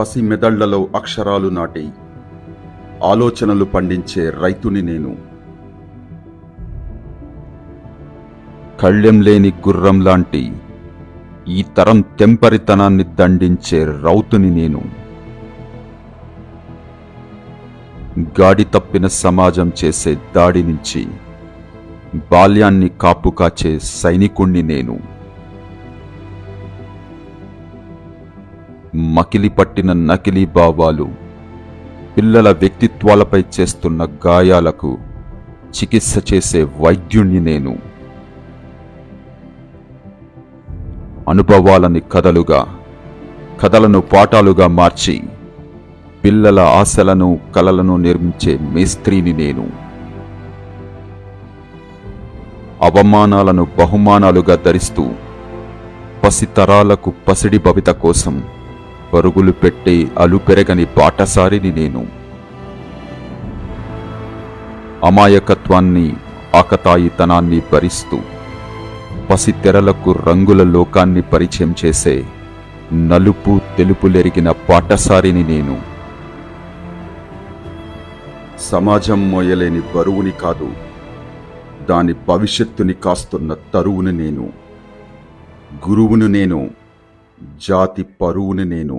పసి మెదళ్ళలో అక్షరాలు నాటి ఆలోచనలు పండించే రైతుని నేను. కళ్ళెం లేని గుర్రం లాంటి ఈ తరం తెంపరితనాన్ని దండించే రౌతుని నేను. గాడి తప్పిన సమాజం చేసే దాడి నుంచి బాల్యాన్ని కాపు కాచే సైనికుణ్ణి నేను. మకిలి పట్టిన నకిలీ భావాలు పిల్లల వ్యక్తిత్వాలపై చేస్తున్న గాయాలకు చికిత్స చేసే వైద్యుణ్ణి నేను. అనుభవాలని కథలుగా కథలను పాఠాలుగా మార్చి పిల్లల ఆశలను కలలను నిర్మించే మేస్త్రీని నేను. అవమానాలను బహుమానాలుగా ధరిస్తూ పసితరాలకు పసిడి భవిత కోసం పరుగులు పెట్టే అలుపెరగని బాటసారిని నేను. అమాయకత్వాన్ని ఆకతాయితనాన్ని భరిస్తూ పసితెరలకు రంగుల లోకాన్ని పరిచయం చేసే నలుపు తెలుపులెరిగిన పాటసారిని నేను. సమాజం మోయలేని బరువుని కాదు దాని భవిష్యత్తుని కాస్తున్న తరువును నేను. గురువును నేను. జాతి పరువుని నేను